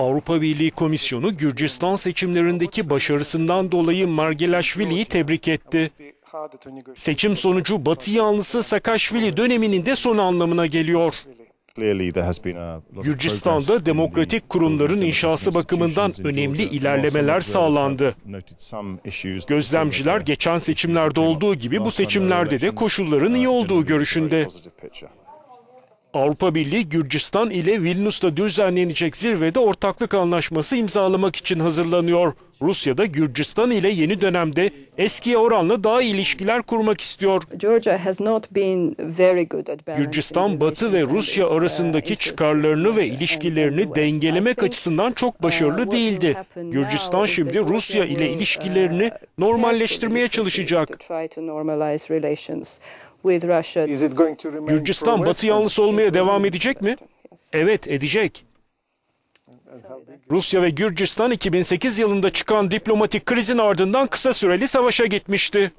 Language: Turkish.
Avrupa Birliği Komisyonu Gürcistan seçimlerindeki başarısından dolayı Margelashvili'yi tebrik etti. Seçim sonucu Batı yanlısı Saakashvili döneminin de sonu anlamına geliyor. Gürcistan'da demokratik kurumların inşası bakımından önemli ilerlemeler sağlandı. Gözlemciler geçen seçimlerde olduğu gibi bu seçimlerde de koşulların iyi olduğu görüşünde. Avrupa Birliği Gürcistan ile Vilnius'ta düzenlenecek zirvede ortaklık anlaşması imzalamak için hazırlanıyor. Rusya da Gürcistan ile yeni dönemde eskiye oranla daha iyi ilişkiler kurmak istiyor. Gürcistan, Batı ve Rusya arasındaki çıkarlarını ve ilişkilerini dengelemek açısından çok başarılı değildi. Gürcistan şimdi Rusya ile ilişkilerini normalleştirmeye çalışacak. Gürcistan Batı yanlısı olmaya devam edecek mi? Evet, edecek. Rusya ve Gürcistan 2008 yılında çıkan diplomatik krizin ardından kısa süreli savaşa gitmişti.